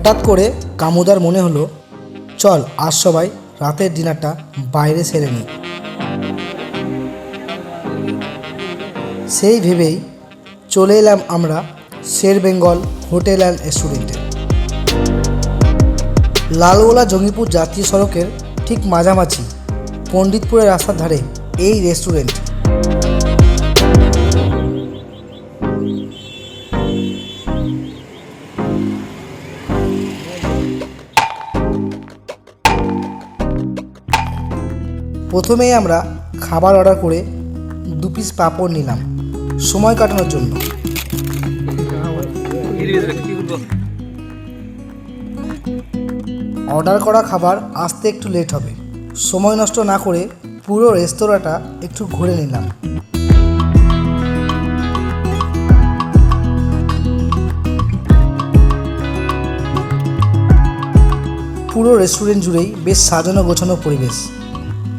হঠাৎ করে কামুদার মনে হলো, চল, আজ সবাই রাতের ডিনারটা বাইরে সেরে নিই। সেই ভেবেই চলে এলাম আমরা শের বেঙ্গল হোটেল অ্যান্ড রেস্টুরেন্টে। লালগোলা জঙ্গিপুর জাতীয় সড়কের ঠিক মাঝামাঝি পণ্ডিতপুরের রাস্তার ধারে এই রেস্টুরেন্ট। প্রথমেই আমরা খাবার অর্ডার করে দু পিস পাঁপড় নিলাম। সময় কাটানোর জন্য। অর্ডার করা খাবার আসতে একটু লেট হবে। সময় নষ্ট না করে পুরো রেস্তোরাঁটা একটু ঘুরে নিলাম। পুরো রেস্টুরেন্ট জুড়েই বেশ সাজানো গোছানো পরিবেশ।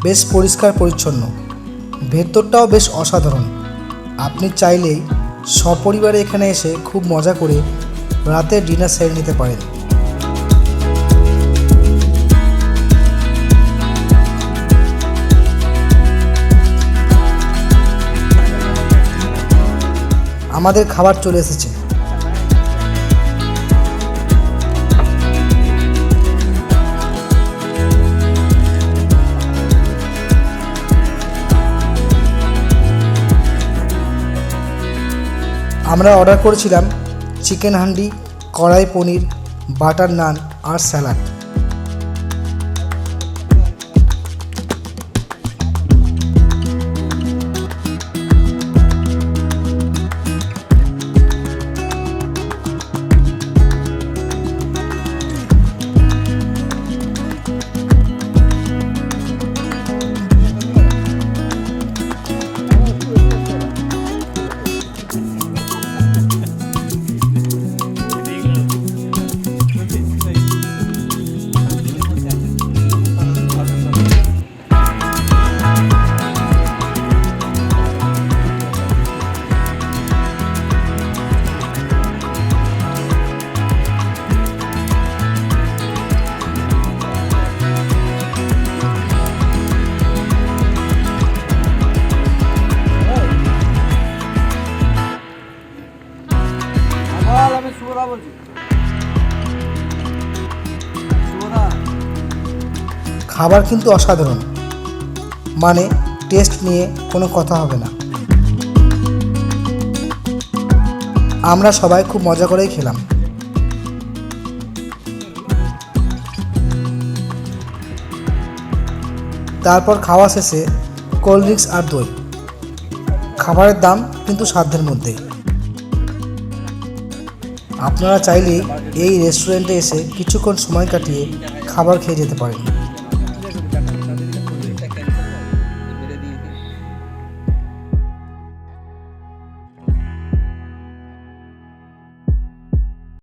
বেশ পরিষ্কার পরিচ্ছন্ন। ভেতরটাও বেশ অসাধারণ। আপনি চাইলেই সপরিবারে এখানে এসে খুব মজা করে রাতের ডিনার সেরে নিতে পারেন। আমাদের খাবার চলে এসেছে। আমরা অর্ডার করেছিলাম চিকেন হান্ডি কড়াই পনির বাটার নান আর স্যালাড বলছি। খাবার কিন্তু অসাধারণ। মানে টেস্ট নিয়ে কোনো কথা হবে না। আমরা সবাই খুব মজা করেই খেলাম। তারপর খাওয়া শেষে কোল্ড ড্রিঙ্কস আর দই। খাবারের দাম কিন্তু সাধ্যের মধ্যেই। আপনারা চাইলে এই রেস্টুরেন্টে এসে কিছুক্ষণ সময় কাটিয়ে খাবার খেয়ে যেতে পারেন।